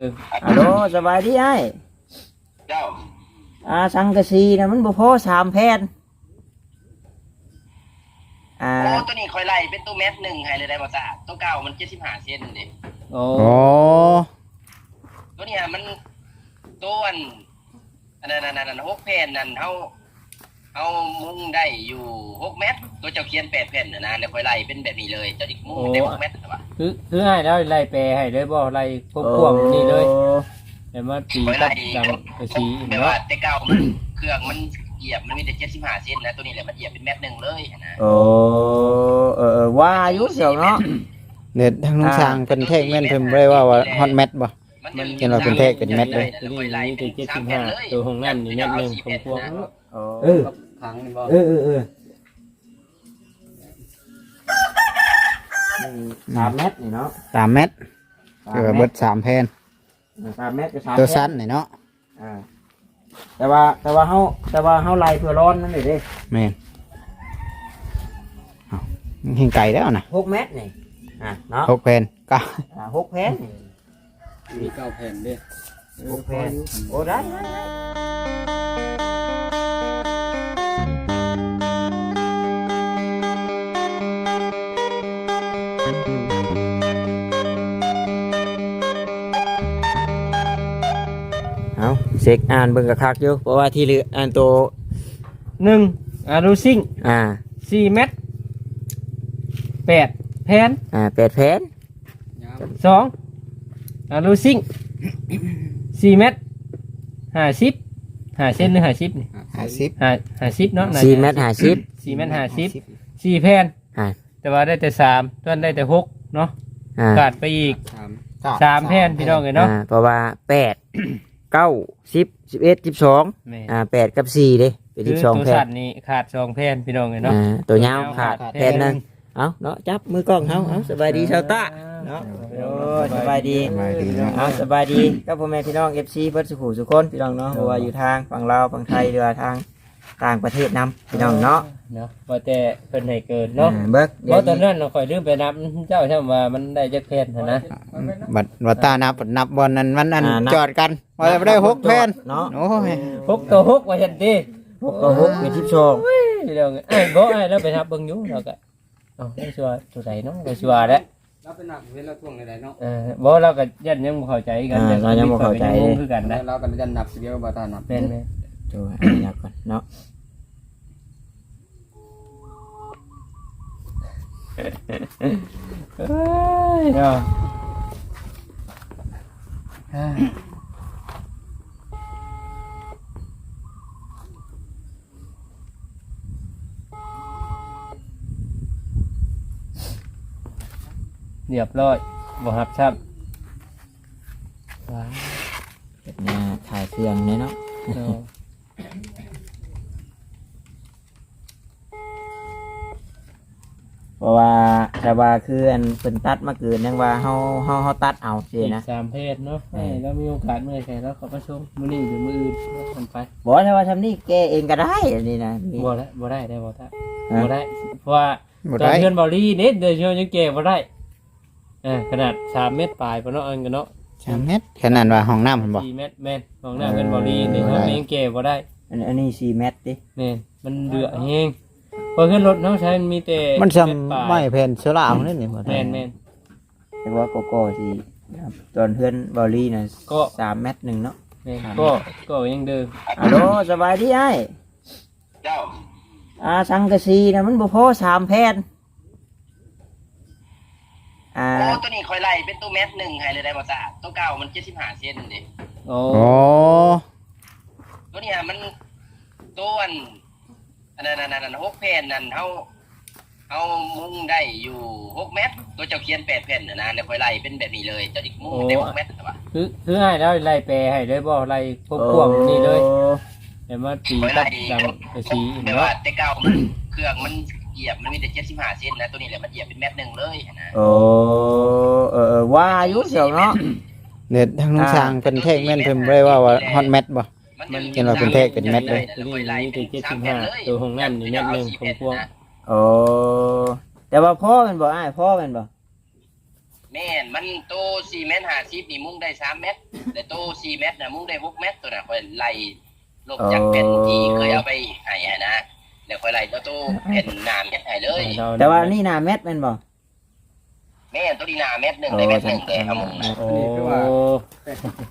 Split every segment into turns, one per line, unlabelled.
ฮัลโหลสบายดีไอ้
เจ้า
อ่าสังกะสีนะมันบ่พอสามแผ่นอ่า
โอ้ตัวนี้คอยไล่เป็นตัวแมสหนึ่งให้เลยได้บ่จ้าตัวเก่ามันเจ็ดสิบห้าเซนดิ
โอ้
โอ้
ตัวเนี้ยมันตัวอันอันนั้นอันนั้นอันนั้นหกแผ่นนั่นเฮา เฮามุงได้อยู่หกเมตรตัวเจ้าเขียนแปดแผ่นนะนะแล้วคอยไล่เป็นแบบนี้เลยเจ้าดิมุงได้หกเมตรหรือเปล่า
คือคือให้แล้วไล่แปรให้เลยบ่ไล่ควบควบนี่เลยแต่ว่าตีกับดังกระชี
แปลว่า
เนาะ
แต่เก่ามันเครื่องมันเหยียบมันมีแต่เจ็ดสิบห้าเซนนะตัวนี้แหละมันเหยียบเป็นเมตรหนึ่งเลยนะ
โอ้เออเออว่าอยู่เสียวเนาะ
เน็ตทางลุงช้างเป็นเทกแม่นเพิ่นบ่ได้ว่าว่าฮอตแมทบ่
มัน
เห็นว่าเป็นเทพเป็นเม็ดเลย
ตัวนี้นี่ตัวเจ็ดสิบห้าตัวของนั่นนี่เม็ดหนึ่งควบควบ
โอ้
เออ
ขังนี่บ่
เออเออเออ
สามเมตรนี่เนาะ
สามเม็ด
สาม
เออ
เม
เบิ
ตร
ดสามแผ่น
สามเมตรกับสาม
ตัว
แผ่
สั้นนี่เนาะ
อ่าแต่ว่าแต่ว่าเฮาแต่ว่าเฮาไล่เพื่อร้อนนั่นเลยเด้
แม่นเอ้าหิงไก่แล้วนะ
หกเมตรนี่อ่าเนาะ
หกแผ่นเก้า
อ่าหกแผ่นนี่
มีเก้าแผ่นเด้อ
หกแผ่นโอ้ได้ ช็คอ่านเบิ่งกระคักอยู่เพราะว่าที่เหลืออ่านตัว
หนึ่งอารูซิง
อ่า
สี่เม็ดแปดแผ่น
อ่าแปดแผ่น
สองอารูซิงสี่เม็ดห้าสิบห้าเส้นหรือห้าสิบนี่
ห้าสิบ
ห้าห้าสิบเนาะน่าจะ
สี่เมตรห้าสิบ
สี่เม็ดห้าสิบสี่แผ่น
อ่า
แต่ว่าได้แต่สามต้นได้แต่หกเนาะ
อ่า
ขาดไปอีกสามแผ่นพี่น้องเลยเนาะ
อ่าเพราะว่าแปด เก้าสิบสิบเอ็ดสิบสอง
แม่
อ่าแปดกับสี่เด้เป็น
คื
สิ
อบ
สอง
ตัว
แผ่
สั
น
ตว์นี่ขาดสองแผ่นพี่น้องเลยเนาะ
อ่าตัวยาวขาดแผ่นหนึงเอาเนาะจับมือกล้องเฮาเอาสบายดีชาวตาเนาะโอ้ยสบายดี
สบายดีเนาะ
เอาสบายดีก็พ่อแม่พี่น้องเอฟซีเพิ่นสุขุสุคนพี่น้องเนาะเพราะว่าอยู่ทางฝั่งลาวฝั่งไทยหรือว่าทาง ต่างประเทศนํพี่น้องเนาะ
เนาะว่าแต่เพิ่นให้เกินเนาะ
อ่าเบิก
เพ
เดี๋ยว
ราะตอน
นี้
นั้นเราคอยลืมไปนับเจ้าใช่ไหมว่ามันได้จักแผ่นหั้นนะ
บัดบัดตานับบัดนับบอลนั้นมันอัน
อ่านับ
จอดกันว่าจะได้หกแผ่น
เนาะ
โอ้ย
หกตัวหกว่าฉันดิ
หกต่อหกเป็นสิบสอง
พี่น้องไอ้ยบ่ไอ้แล้วไปนับเบิ่งอยู่เราก็เอ้าได้ชัวร์ตัวใดเนาะได้ชัวร์แล้ว
เราเป็นหนักเว้นเราท่วงใดๆเนาะ
เออบ่เราก็ยันยังบ่เข้าใจกัน
อ่าเรายังบ่เข้าใจ
งงคือกันนะ
เรากันยันนับเดียวบ่ตานับ
แม่นแม่น
โอ้ยอันนี้ก่อนเนาะ
เอ้ยเนาะเรียบร้อยบ่ฮับซับว้าว
เนี่ยถ่ายเครื่องเนี่ยเนาะ
เนาะ
เพราะว่าแต่ว่าคืออันเป็นตัดมาเกินยังว่าเฮาเฮาเฮาตัดเอาเจ
อีก
นะ
สามเพศเนาะให้แล้วมีโอกาสเมื่อไหร่แล้วเขาประชุมมื้อนี้หรือมื้ออื่นแล้วกันไป
บอกถ้าว่าทำนี่แกเองก็ได้อันนี้นะนี่
บ่ได้บ่ได้ได้บ่ได้
ฮะ
บ่ได้เพราะว่า
บ่
ตอน
ได้
เพื่อนบอลี่เน็ตเดี๋ยวเชื่อยังเก็บบ่ได้เออขนาดสามเมตรปลายปะเนาะอันกันเนาะ
สามเม็ดแค่นั้นว่าห้องน้ำมันบอก
สี่เมตรแม่นของหน้าเป็นบอลี่นี่
บ่
เขา
ได้
ยังเก็บบ่ได้
อันอันนี้สี่เมตรดิ
แม่นมันเดือดแฮงเพราะขึ้นรถเนาะใช้มีแต่
มัน
เม็ดปลา
ซ้ำไม่
ย
แผ่นโซล่าของนี่นี่บ่ได้
แม่นแม่น
แต่ว่าโกโก้สิครับตอนเพื่อนบอลลี่นะ
ก็
สามเมตรหนึ่งเนาะ
แม่นก็ก็ยังเดิม
ฮัลโหลสบายดีไอ้
เจ้า
อ่าสังกะสีนะมันบ่พอสามแผ่น อ่า
โอ้ตัวนี้คอยไล่เป็นตัวแมสหนึ่งให้เลยได้บ่จ้าตัวเก่ามันเจ็ดสิบห้าเซนดิ
โอ้
โอ้
ตัวเนี้ยมันตัวอันอันนั้นอันนั้นอันนั้นหกแผ่นนั่นเฮาเฮามุงได้อยู่หกเมตร ตัวเจ้าเขียนแปดแผ่นนะนะแล้วคอยไล่เป็นแบบนี้เลยเจ้าดิมุงได้หกเมตรหรือเปล่า
คือคือให้แล้วไล่แปรให้เลยบ่ไล่ควบควบนี่เลย เห็นว่าตีกับดังกระชี
แต่
เนาะ
ว่าแต่เก่ามันเครื่องมัน เหยียบมันมีแต่เจ็ดสิบห้าเซนนะตัวนี้แหละมันเหยียบเป็นเมตรหนึ่งเลยนะ
โอ้เออเออว่าอยู่เสียวเนาะ
เน็ตทางลุงช้างเป็นเทกแม่นเพิ่นบ่ได้ว่าว่าฮอตแมทบ่ เห็นว่าเป็นเทพเป็นเม็ดเลย
ตัวนี้มีแต่เจ็ดสิบห้าตัวของนั่นนี่เม็ดหนึ่งของพวก
โอ้แต่ว่าพ่อเป็นบ่ไอ้ายพ่อเป็นบ่
แม่นมันโต4เมตร50นี่มุ้งได้3เมตรแต่โต4เมตรน่ะมุ้งได้6เมตรตัวน่ะค่อยไล่ลบจากแผ่นที่เคยเอาไปให้อะนะ แล้วค่อยไล่ตัวโตแผ่นหน้าเมตรให้เลย
แต่ว่านี่นาเม็ดแม่นบ่
แม่นตัวนี้หน้าเมตรหนึงได้เมตรหนึงแต่เอามุ้งนะ
โอ้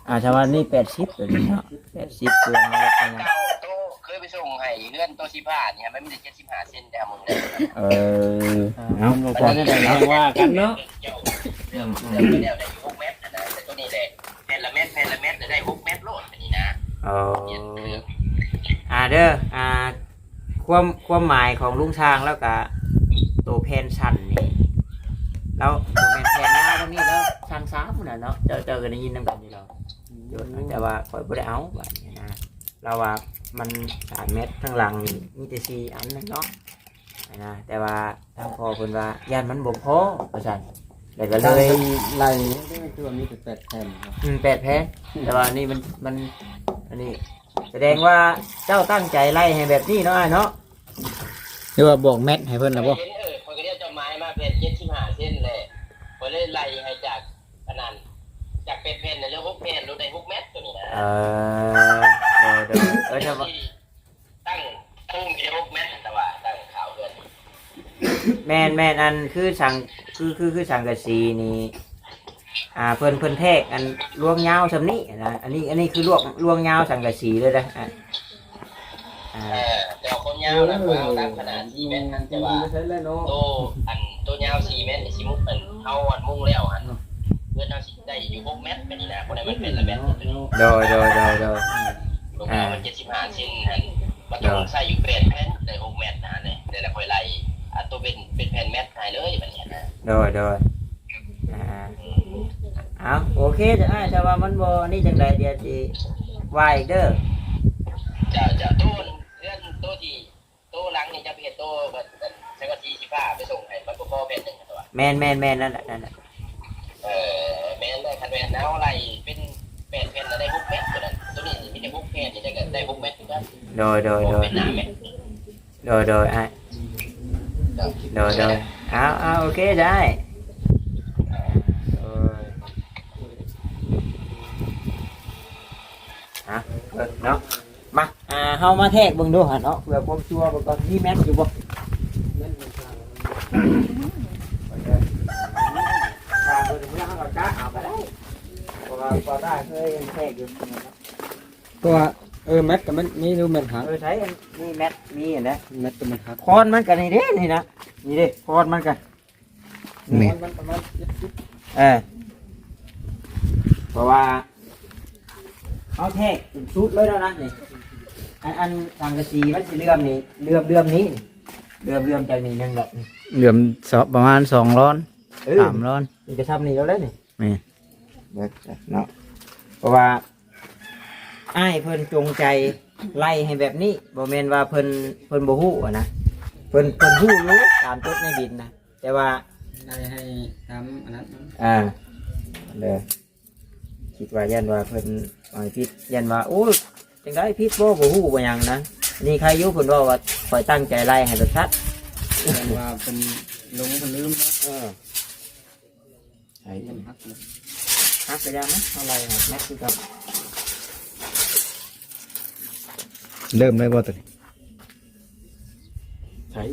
อ่าชาวบ้านนี่80ตัวนี้เนาะ80ตัวเล็กๆนะ
เก้าโตเคยไปส่งให้เลื่อนโตสิบห้าเนี่ยมันมีแต่75เซนแต่เอามุ้งได้
เออเอา
มันบ่พอได้ได้ว่ากันเนาะ
เจ้าเรื่องเรื่องเดียวได้หกเมตรนะแต่ตัวนี้แหละแผ่นละเมตรแผ่นละเมตรได้หกเมตรโลดอันนี้นะ
เอออ่าเด้ออ่า ความความหมายของลุงช้างแล้วก็ตัวแพนชันนี่แล้วตัวแมนแพนหน้าตรงนี้แล้วชันซ้ำน่ะเนาะเจอเจอกันได้ยินนำกันอยู่เราอยู่นะแต่ว่าคอยบ่ได้เอาแบบนี้นะเราว่ามันสามเม็ดข้างหลังนี่มีแต่สี่อันนั่นเนาะนะแต่ว่าทางพ่อเพิ่นว่าย่านมันบ่พอว่าซั่นแล้วก็
เล
เลย
ยไล่คือว่ามีแต่แปดแผ่นครับ
อืมแปดแพ้แต่ว่านี่มันมันอันนี้แสดงว่าเจ้าตั้งใจไล่ให้แบบนี้เนาะอ้ายเนาะ
ห รือว่าบอกแมทให้เพิ่นนะบ่
เห็นเออคนก็เรียกเจ้าไม้มาเป็นเจ็ดสิบห้าเส้นเลยคนเลยไล่ให้จากขนาดจากเป็นเพนเนี่ยเรียกหกเพนรู้ได้หกเมตรตัวนี้นะ
เออเออเดี๋ยวเออจะว่า
ตั้งตั้งที่หกเมตรแต่ว่าตั้งขาวเกิน
แม่นแม่นอันคือสั่งคือคือคือสั่งกะสีนี่อ่าเพิ่นเพิ่นแทกอันลวงยาวสำนี้นะอันนี้อันนี้คือลวงลวงยาวสั่งกะสีเลยนะอะอ่า
ยาวนะคนเอาตามขนาดสี่เมตรนั่นแต่ว่า
ใช้แล้วเนาะ
โตอันตัวยาวสี่เมตรนี่สิมุกเป็นเอาอันมุ่งแล้วอันเพื่อนเอาสิได้อยู่หกเมตรเป็นนี่นะคนไหนมันเป็นละเมตร
โดยโดยโดยโดย
ลงมามันเจ็ดสิบห้าเซนหันมันต้องใส่อยู่เป็นแผ่นได้หกเมตรนะเนี่ยเดี๋ยวเราค่อยไล่อันตัวเป็นเป็นแผ่นเมตรหายเลยแบบนี้นะ
โดยโดยอ่าเอาโอเคจะอ้ายแต่ว่ามันบ่นี่จังไดเดี๋ยวสิวาอีกเด้อ
จะจะตู้เลื่อนตู้ที่ตู้ นี่จะเปลี่ยนตู้แบบใช้กะทิสิบห้าไปส่งให้มันก็พอเป็นหนึ่งตัว
แม่นแม่นแม่นนั่นแหละนั่นแหละ
เออแม่นได้คันแม่นเอาอะไรเป็นแปดแผ่นแล้วได้หกเมตรตัวนั้นตัวนี้มีแต่หกแผ่นนี่ได้ก็ได้หกเมตรเหมือนกัน
โดยโดยโดย
เป็นหน้าเมตร
โดยโดยอ้ายโดยโดยเอาเอาโอเคได้โอ้ยอะเบิ่งเนาะมาอ่า เฮามาแทกเบิ่งดูหั่นเนาะเพื่อความชัวร์เบิ่งก่อนมีแมทอยู่บ่ถ้าเบิ่งแล้วเราจ้าเอาก็ได้เพราะว่าพอได้เคยแทกอยู่
ตัวเออแมทกับมันมีรูแมทหัก
เออใช้อันมีแมทมีอันนะ
แมทกับมันหัก
คอนมันกันนี่เด้นี่นะนี่เด้คอนมันกัน
นี่
มันประมาณเจ็ดสิบ
เออเพราะว่าเอาแทกเป็นชุดเลยแล้วนะนี่ อันอันทางกระสีมันจะเลื่อมนี่เลื่อมเลื่อมนี้นี่เลื่อมเลื่อมจากนี่นั่นแบบนี่
เหลื่อมสอบประมาณ2ร้อน
เออ
3ร้อน
นี่จะทำนี่แล้วเลยนี่
นี่
เดี๋ยวเนาะเพราะว่าอ้ายเพิ่นจงใจไล่ให้แบบนี้บ่แม่นว่าเพิ่นเพิ่นบ่ฮู้อะนะเพิ่นเพิ่นฮู้อยู่ตามจดในบินนะแต่ว่า
ได้ให้ทำอันนั้น
อ่าเด้อคิดว่ายันว่าเพิ่นเอาให้พิษยันว่าโอ้ย จังได้พิษบ่บ่ฮู้บ่หยังนะนี่ใครอยู่เพิ่นว่าว่าคอยตั้งใจไล่ให้รสชัด
เป็นว่าเป็นลงเป็นลืม
เออใช่
มันหักเลย
ฮักไปยังนะเอาไล่ให้แม็กซ์คือกับ
เริ่มเลยบ่ตัวนี้
ใช่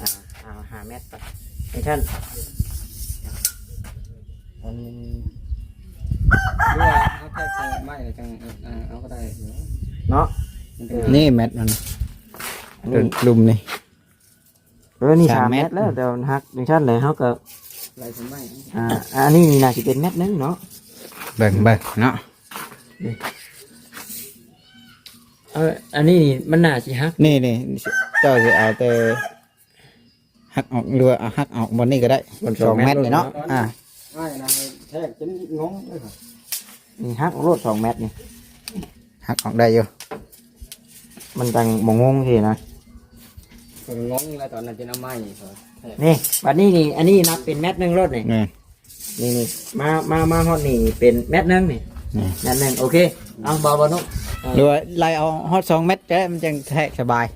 อ่าเอาหาแมทไปไอ้ท่านมัน
หรือ ว่าเขาแค่ใส่ไม้เลยจังเออเอาก็ได้
เนาะ
มันเป็น
นี่แมทมัน
อันนี้
ลุมนี่
เออนี่
สา
สามม
เม
เม
ต
ต
ร
รแล้วแต่มันฮักอย่างท่านเลยเขาก็
ลายเป็นไม้
อ่าอันนี้นี่น่าจะเป็นเม็ดนึงเนาะ
เบิ่งเบิ่งเนาะ
เอออันนี้นี่มันน่าสิฮัก
นี่นี่เจ้าสิเอาแต่หักออกหรือว่าเอาหักออกบนนี่ก็ได้บนสองเมตรเลยเนาะอ่า
ไม้นะแทกจนงงเลยครับ
นี่ฮักรถสองเมตรนี่
หักออกได้อยู่
มันจังมงงทีนะ
ก็งงแล้วตอนนั้นจะเอาไม้ครับแทก
นี่บัดนี้นี่ อันนี้นับเป็นเม็ดหนึ่งรถนี่
นี่
นี่นี่มามามาฮอดนี่เป็นเม็ดหนึ่งนี่
นี่
เม็ดหนึ่งโอเคเอาเบาๆนุ๊ก
หรือว่าไล่เอาฮอตสองเมตรจะได้มันจังแทกสบาย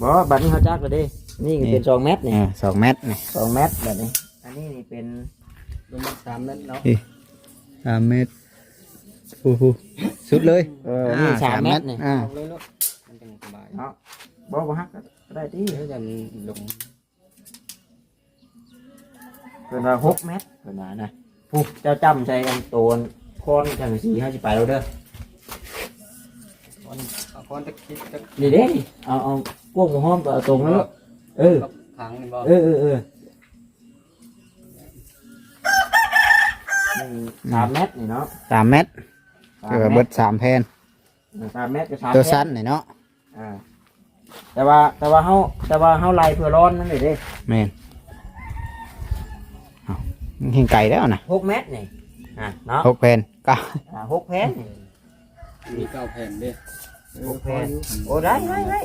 บอกบัดนี้เขาจักเลยดินี่ก็เป็นสองเม็ดนี่
อ่าสองเมตรนี่
สองเม็ดแบบนี้อ่อันนี้นี่เป็น
ลงมาสามเมตรเนาะ
สามเมตรโอ้โหสุดเลย
เออนี่สามเมตรนี่
อ่า
เอาเลยเนาะมันจังสบาย
เนาะบ่บ่ฮักก็ได้ที่
เดี๋ยวจะลง
เพิ่นว่าหกเมตรเพิ่นว่านะผู้เจ้าจำใจกันโตนคอนจังสีห้าสิไปแล้วเด้อ
คนเอาคนตะคิดตะ
นี่เด้นี่เอาเอาพวกหมูห้อมตัวเอาตรงแล้วลูกเออ
ขังนี่บ่
เออเออเออ นี่สามเมตรนี่เนาะ
สามเมตร
สา
เอ
ม
อ
เม
เบิ
ต
ด
ร
สามแผ่น
สามเมตรกับสาม
ตัว
เมตร
สั้นนี่เนาะ
อ่าแต่ว่าแต่ว่าเฮาแต่ว่าเฮาไล่เพื่อร้อนนั่นเลยเด้
แม่นเอาเห็นไก่แล้วนะ
หกเมตรนี่อะเนาะ
หกแผ่นเก้า
อ่าหกแผ่นนี่
มีเก้าแผ่นเด้
หกแผ่นโอ้ได้ได้ได้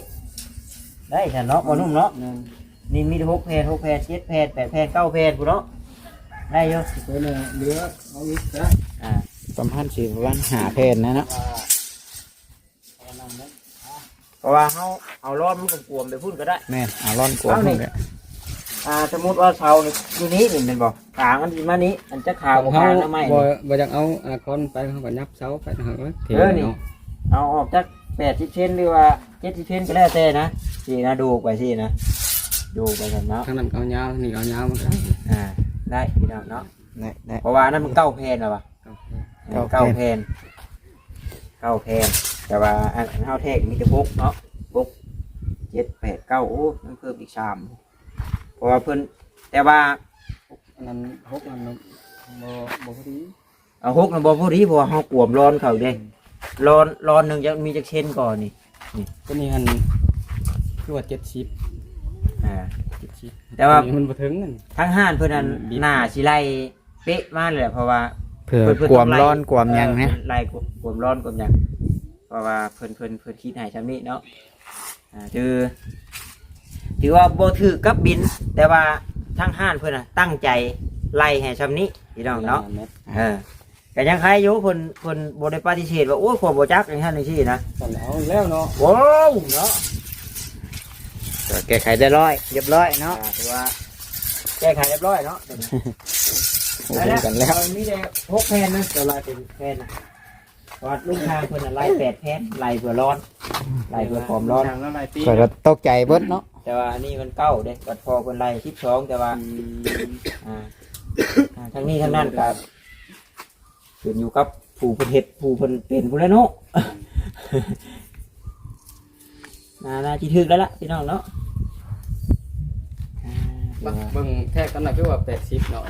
ได้ฉันเนาะบ่นุ่มเนาะ
นั่น
นี่มีแต่หกแผ่นหกแผ่นเจ็ดแผ่นแปดแผ่นเก้าแผ่นพุ่นเนาะ ได้อยู่
เพิ่นน่ะเหลือเอาอีกซะ
อ่า
ประมาณสี่ประมาณหาแผ่นนะเนาะ
ว่าเอานำเนาะ
เพราะว่าเฮาเอาร้อนมันก็กวมไปพุ่นก็ได้
แม่นเอาร่อนกวาง
เอานี่
เลย
อ่าสมมุติว่าเสานี่อยู่นี้นี่แม่นบ่ขางมันสิมานี้อันจะขาว
ของ
ขาง
เฮา
ทำไม
บ่
นี่
บ่อยากเอาอาคอนไปเขาก็ยับเสาไปทางเอ้ยเท
เออนี่
เนาะ
เอาออกจากแปดสิบเซนหรือว่าเจ็ดสิบเซนก็แล้วแต่นะสินะดูไปสินะดูไปกันเนาะ
ทางนั้นก็เอายาวนี่ก็เอายาวมันก็ได้
อ่า ได้พี่น้องเนาะ
ได้ได้
เพราะว่านั่นมันเก้าแพนหรอวะ
เก้าแผ่น
เก้า
เก้า
แผ่
แพน
น
เก้าแพนแต่ว่าอันอันเท่าแทกมีแต่พกเนาะพกเจ็ดแปดเก้าโอ้มันเพิ่มอีกสามเพราะว่าเพิ่นแต่ว่า
อันนั้นหกอันนั้นบ่บ่พอดี
เอาหกนะบอพอดีเพราะว่าเขากวมร้อนเขาเด้ร้อนร้อนหนึ่งจะมีจักเช่นก่อนนี่
ก็นี่หันคือว่า70
อ่า
70
แต่ว่า
อันนี้มันบ่ถึงนั่น
ทั้งห้านเพื่อนนั้น
บิด
หน้าสิไลเป๊ะมากเลยแหละเพราะว่า
เผื่อ
เพิ่น
กวาม
ต้องไล่
ร้อนกวามหยังนะ
เออไล่กวมร้อนกวมหยังเพราะว่าเพิ่นเพิ่นเพิ่นคิดให้ชำนี้เนาะอ่าถือถือว่าโบถือกับบิน แต่ว่าทั้งห้านเพิ่นน่ะตั้งใจไล่ให้ชำนี้พี่น้องเนาะ
แมตร
เออแต่ยังใครอยู่เพิ่นเพิ่นบ่ได้ปฏิเสธว่าโอ้ยขวบ่จักอย่างนั้นจังซี่นะ
ตอนเอาแล้วเนาะ
ว้าวเนาะ
ก็แก้ไขได้ร้อยเรียบร้อยเนาะ
อ่าถือว่าแก้ไขเรียบร้อยเนาะ
โอ้โหกันแล้ว
เอามีแต่หกแผ่นนะแต่ลายเป็นแผ่นนะวัดลูกทางเพิ่นน่ะไล่แปดแผ่นไล่เพื่อร้อนไล่เพื่อความร้อน
ทางละหลายปี
ก็ก็ตกใจเบิดเนาะ
แต่ว่าอันนี้มันเก้าเด้วัดพอเพิ่นไล่สิบสองแต่ว่า
อืม
อ่าอ่าทั้งนี้ทั้งนั้นก็ขึ้นอยู่กับผู้เพิ่นเฮ็ดผู้เพิ่นเป็นผู้แล้วเนาะ น่าน่าจิถึกแล้วล่ะพี่น้องเนาะอ่า
บักเบิ่งแทกกันหน่อยคือว่า80เนาะ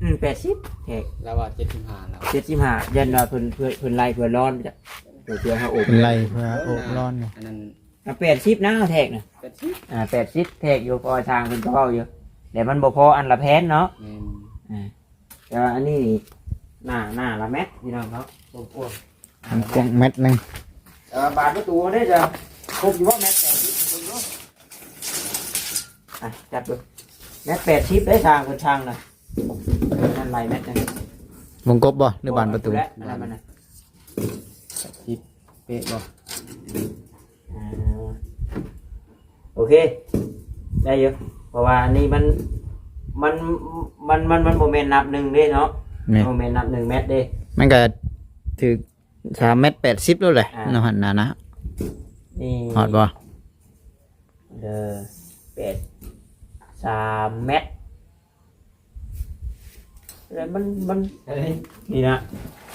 อืมแปดสิบแขก
แล้วว่า75แล้ว
เจ็ดสิบห้ายันว่าเพิ่นเพิ่นเพิ่นไล่เพื่อร้อนไปจ้ะเพื่อเพื่อให้อบ
เป็นไรเพื่อโอบร้อนเนี่ย
อันนั้น
แปดสิบนะแทกนะ
80
อ่าแปดสิบแทกอยู่พอทางเป็นกระเป๋าอยู่แต่มันบ่พออันละแพนเนาะ
แม่น
อ่าแต่ว่าอันนี้หน้าหน้าละแมทพี่น้องครับกว้าง
มันกว้างเม็ดหนึง
ๆเออบาทประตูได้จะ ครบอยู่ว่าแมทแปดสิบคนเนาะอะจับดูแมทแปดสิบได้ทางคนทางนะนั่นไรแมทนะ
วงกบบ่หรือบานประตู
และอะไรมันนะ
เป๊ะบ่
อ่าโอเค ได้เยอะเพราะว่าอันนี้มันมันมันมันมันโมเมนต์นับหนึ่งเด้เนาะ
นี่
โมเมนต์นับหนึ่งเมตรเด้
มันก็ถือสามเม็ดแปดสิบแล้วแหละ
อ่า
เนาะหันนะนะ
นี่
หอดบ่
เด้อเป็ดสามเมตรแล้วมันมันนี่นะ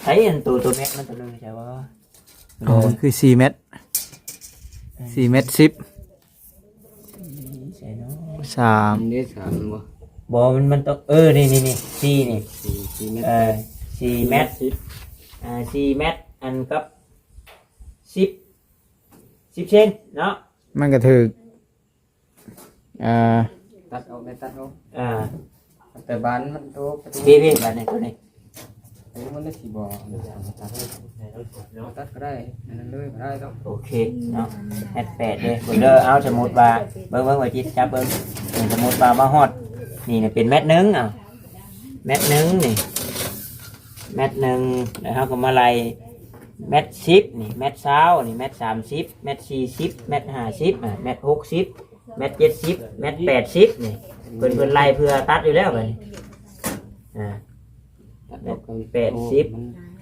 ใช้อันตัวตัวเม็ดมันตัวนึงใช่ว่า
อ๋อคือสี่เม็ดสี่เม็ดสิบ
ใช่เนาะ
สาม
อันนี้สามบ่
บอมันมันต้องเออนี่นี่นี่สี่นี่
4 4เมตร
เออสี่เมตร
10
อ่าสี่เมตรอันกับสิบ สิบเซนเนาะ
มันก็ถืออ่า
ตัดออกได้ตัดออก
อ่า
แต่บานมันโตประตู
พี่พี่แบบนี้ตัวนี้
อันนี้มันได้สิบ่ตัดตัดก็ได้อันนั้นเลยก็ได้ต้อง
โอเคเนาะแอดแปดเลยเบอร์เดอร์เอาสมมติว่าเบิ้งเบิ้งไว้จิตจับเบิ้งนี่สมมติว่ามาฮอดนี่เนี่ยเป็นแมตรหนึ่งอะแมตรหนึ่งนี่แมตรหนึ่งแล้วเขาก็มาไล่ แมตรสิบนี่แมตรเช้านี่แมตรสามสิบแมตรสี่สิบแมตรห้าสิบอะแมตรหกสิบแมตรเจ็ดสิบแมตรแปดสิบนี่เพิ่นเพิ่นไล่เพื่อตัดอยู่แล้วเลยอ่า
ตัดออกกัน
แปดสิบ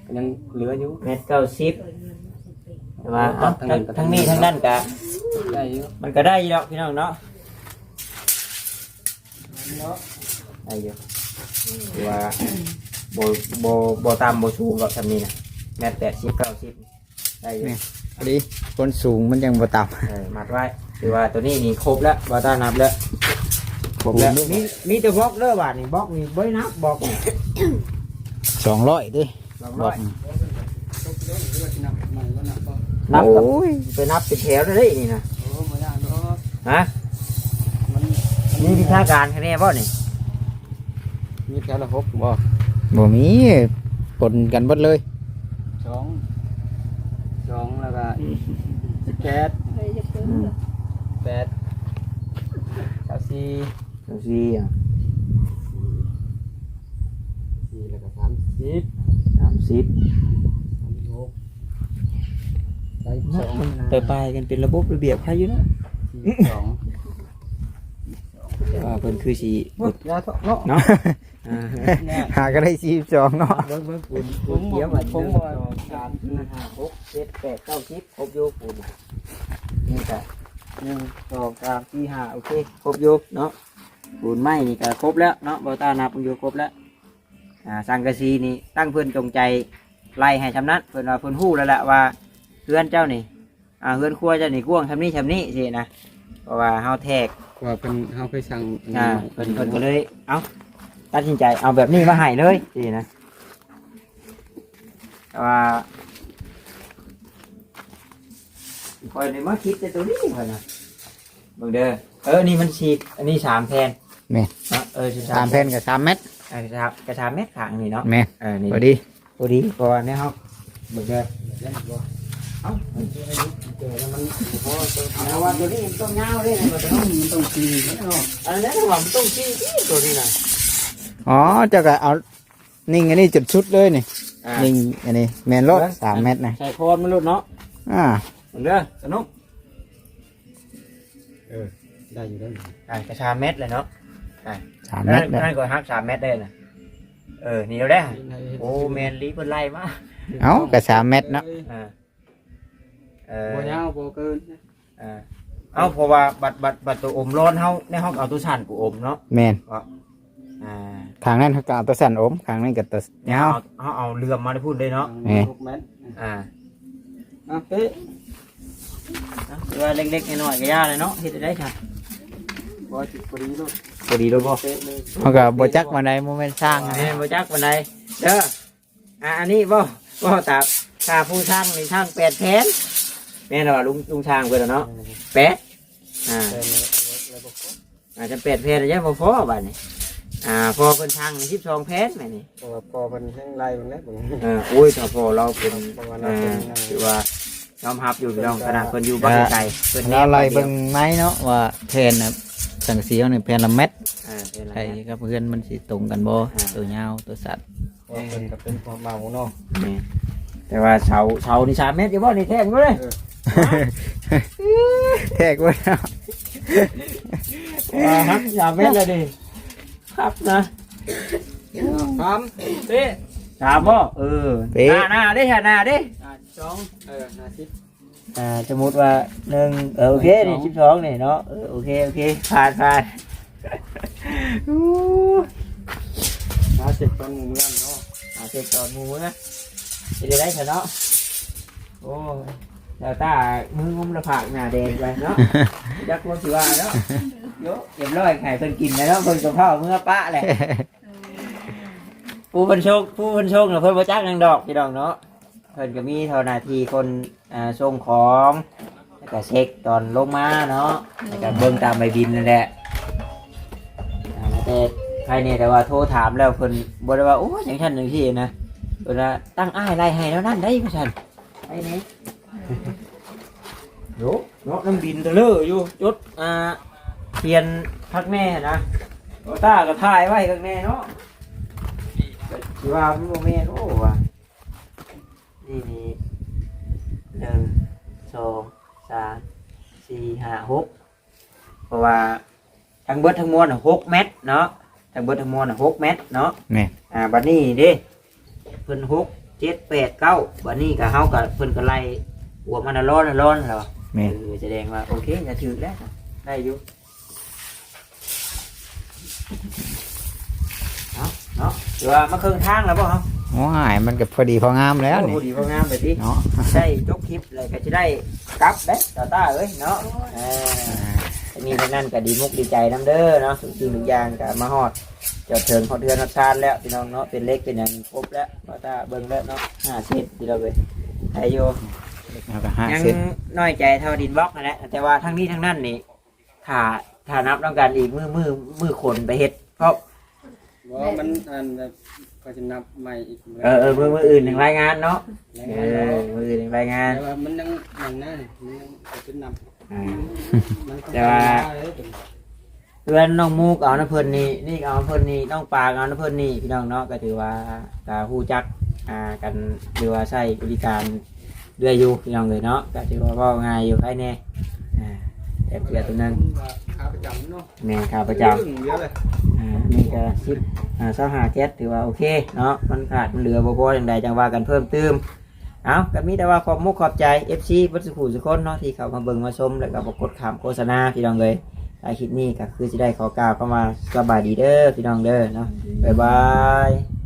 มันยังเหลืออยู่
เมตรเก้าสิบแต่ว่าเอ้าทั้งทั้งนี้ทั้งนั้นก็
ได้อยู่
มันก็ได้อยู่ดอกพี่น้องเนาะได้อยู่ถือว่าโบโบโบตามโบสูงกับทำนี้นะ แมตรแปดสิบเก้าสิบได้อยู่
พอดีคนสูงมันยังบ่ต่
เออมัดไว้ถือว่าตัวนี้นี่ครบแล้วบอต้านับแล้วครบแล้วมีมีแต่บล็อกเด้อบาทนี่บล็อกนี่บ่ได้นับบล็อกนี่ำ
สองร้อยดิ
สอง
บ
ร้
อ
อกย
นับมันก็นับก็
นับกับ
โอ้ย
ไปนับเป็นแถวเลยเด้นี่นะ
โอ้ไม่ยากเนาะ
ฮะ
มัน
นี่วิชาการแค่นี้บ่นี่
มีแถวละหกบ่
บ่มีปนกันเบิดเลย
ส องสองแล้วก็แปดแปดเก้าสี่
ดูสิอะ
สี่แล้วก็สามสิบ
สามสิบ
สามสิบหกได้สอง
ไปไปกันเป็นระบบระเบียบใครอยู่เนาะ
สี่สอง
แต่ว่าเพิ่นคือสี
ยาเถาะเนาะ
เนาะอ่า
หาก็ได้สี่สองเนาะ
เบิ่งเบิ่งปูน
ผ
ปู
ม
น
เขี
เขี
ย
ยวว
มา
มา
ผ
ผมม
ว่า
ว่าสามสี่ห้าหกเจ็ดแปดเก้าสิบครบอยู่ปูนนี่ก็หนึ่งสองสามสี่ห้าโอเคครบอยู่เนาะปูนไม้นี่ก็ครบแล้วเนาะบอต้านับอยู่ครบแล้วอ่าสังกะสีนี่ตั้งเพื่อนจงใจไล่ให้ชำนัดเพื่อนว่าเพื่อนฮู้แล้วแหละว่าเพื่อนเจ้านี่อ่าเพื่อนครัวเจ้านี่กว้างชำนี้ชำนี้สินะเพราะว่าเฮาแทก
ว่าเป็นเฮาเคยสั่ง
อ่าเพิ่นเพิ่นก็เลย เอาตัดสินใจเอาแบบนี้มาให้เลยสินะแต่ว่าคอยในมาคิดแต่ตัวนี้คอยนะเบิ่งเด้อเออนี่มันฉีดอันนี้สามแผ่น
แม่น
เนาะเออ
สามแผ่นกับสามเม็ด
เออกระชามกระชามเม็ดขางนี่เนาะ
แม่น
เออนี่
พอดี
พอดีพอเนี่ยครับเบิ่งเด้อเอ้ามันเจอ แล้วมันพอแต่ว่าตัวนี้มันต้องยาวเลยนะตัวนี้
มันต้องสี่เนาะ
อันนั้นว่ามันต้องชี้ตัวนี้นะ
อ๋อเจ้าก็เอานิ่งอันนี้จุดชุดเลยนี่
อ่า
นิ่งอันนี้แมนรถสามเม็ดนะ
ใส่โคนมันรุดเนาะ
อ่า
เหมือนเด้อสนุก
ได้อยู่ได้
อ่ากระชาเม็ดเลยเนาะ
สาม
นั่
เม็
น
ดเลย
นั่นก็ฮักสามเม็ดได้นะเออนี่เราได้โอ้แมนลีเพิ่นไล่มา
เอากับสามเม็ดเนาะ
อ่า เออ
บ่ยาวบ่เกิน
อ่าเอาเพราะว่าบัตรบัตรบัตรตัวอมร้อนเฮาในห้องเอาตัวสั่นกูอมเนาะ
แมน
อ่า
ทางนั้นเขาก็เอาตัวสั่นอมทางนั้นก็ตัว
เนี่ย
ยาว
เอาเอาเอาเรือมมาได้พูดเลยเนาะ
หกเมตร
อ่า
อะเป๊ะ
เอาเรือเล็กๆน้อยๆก็ยาเลยเนาะเฮ็ดได้ค่ะ
บ่จิพอดีลูก
พอดีเลยบ่
เป๊ะเลย
เขาก็บ่จักมาในโมเมนต์สร้างนะ
แม่นบ่จักปานใดเด้ออ่าอันนี้บ่บ่ตาตาผู้ช่างนี่ช่างแปดแผนแม่นว่าลุงลุงช่างเพิ่นน่ะเนาะแปดอ่า
เป๊ะเลยเลยบ่พอ
อาจจะแปดแผนยังบ่พอบัดนี้อ่าพอเพิ่นช่างนี่12แผนแม่นี่
เพราะว่าพอมันแห้งไล่มันแล้วบ่
เออโอ้ยถ้าพอเราเป็น
ประมาณ
อ่า
นั้น
ถือว่ายอมรับอยู่พี่น้องขนาดเพิ่นอยู่บ้านไกลๆเพิ่น
เราไล่เบิ่งไม้เนาะว่าแผ่นน่ะสังสีเอานี่แผ่นละเม็ด
อ่าเป็นไร
ไอ้กับเพื่อนมันสิตรงกันบ่ตัวยาวตัวสัตว์
เพราะเป็นก็เป็นความเมาเนาะ
นี่แต่ว่าเสาเสานี่3เมตรอยู่บ่นี่แท้งบ่เลย
แทกไว้แล้ว
อ่าครับสามเมตรเลยดิครับนะ
ครับ
เป๊ะสามบ่เออหน้าหน้าเด้หน้าเด้
อะสองเออห้าสิบ
อ่าสมมติว่าหนึ่งเออโอเคนี่สิบสองนี่เนาะเออโอเคโอเคผ่านผ่านอู้
ห้าสิบต้นเงินเนาะ
อาเสร็จตอนหมูนะจะได้ได้เถอะเนาะโอ้ แต่ตามืองุ้มละผักหน้าแดงไปเนาะยักษ์ว่าสิว่าเนาะโยเรียบร้อยไข่เพิ่นกินแล้วเนาะเพิ่นกับข้าวเมื่อปะแหละผู้เพิ่นโชคผู้เพิ่นโชคเนาะเพิ่นบ่จักนางดอกพี่ดอกเนาะเพิ่นก็มีเท่าหน้าที่คนอ่าส่งของแล้วก็เช็คตอนลงมาเนาะแล้วก็เบิ่งตามใบบินนั่นแหละอ่าแต่ใครเนี่ยแต่ว่าโทรถามแล้วเพิ่นบ่ได้ว่าโอ้ยอย่างฉันอย่างที่นะเพิ่นว่าตั้งอ้ายไล่ให้แล้วนั่นได้พ่ฉันไอ้นี่ โยเนาะน้ำบินตะเลออยู่จดอ่าเทียนพักแม่นะโอต้าก็ถ่ายไว้ข้างแน่เนาะคือว่ามันโมเมนโอ้ว่ะนี่นี่หนึ่งสองสามสี่ห้าหกเพราะว่าททั้งเบิดทั้งมวลน่ะหกเมตรเนาะทั้งเบิดทั้งมวลน่ะหกเมตรเนาะ
แม่น
อ่าบัดนี้เด้เพิ่นหกเจ็ดแปดเก้าบัดนี้ก็เฮาก็เพิ่นก็ไล่ หัวมันน่ะร้อนน่ะร้อนแล้ว
แม่น
เออแสดงว่าโอเคจะถือแล้วได้อยู่เอาเนาะหรือว่ามาครึ่งทางแล้วป่ะเฮา
ว้ายมันก็พอดีพองามแล้วนี่
โอ้ดีพองามไปดิ
เนาะ
ได้จบคลิปเลยก็จะได้กลับเด้ตาตาเอ้ยเนาะเออ อันนี้ทั้งนั้นก็ดีมุกดีใจน้ำเด้อเนาะทุกสิ่งทุกอย่างก็มาฮอดเจอดเทิงพอเดือนฮอดชาติแล้วพี่น้องเนาะเป็นเล็กเป็นอย่างครบแล้วตาตาเบิ่งแล้วเนาะห้าสิบที่เราไปไอ้โย
แล้วก็ห้า
ยัง
สิบ
น้อยใจเท่าดินบล็อกนั่นแหละแต่ว่าทั้งนี้ทั้งนั้นนี่ถ้าถ้านับต้องการอีกมือมือมือขนไปเฮ็ดเพราะ
ว่ามันอันแบบก็จะนับใหม่อีก
เออเออมือมืออื่นหนึ่งรายงานเนาะ
แล้ว
เออมืออื่นหนึ่งรายงาน
แต่ว่ามันยังมันนั่นมันยังจะนับ
อ่า
มันต้อง
แต่ว่า
เออ
เพื่อนน้องมูกเอาน้ำเพิ่นนี่นี่ก็เอาน้ำเพิ่นนี่น้องปลาก็เอาน้ำเพิ่นนี่พี่น้องเนาะก็ถือว่าก็ฮู้จักอ่ากันหรือว่าใช้บริการ เรื่อยอยู่พี่น้องเลยเนาะก็ถือว่าเว้าง่ายอยู่ใครแน่อ่าแต่เพื่อตัวนั้น
ขาประจำเนาะ
แม่ขาประจำ
เยอะเลย
อ่านี่ก็สิบอ่าสหาแก๊สถือว่าโอเคเนาะมันขาดมันเหลือบ่พออย่างใดจังว่ากันเพิ่มเติมเอาก็มีแต่ว่าขอบมุกขอบใจ FC บัดสุขุสุคนเนาะที่เขามาเบิ่งมาชมแล้วก็บกดขามโฆษณาพี่น้องเลยถ้าคลิปนี้ก็คือสิได้ขอกล่าวเข้ามาสบายดีเด้อพี่น้องเด้อเนาะบ๊ายบาย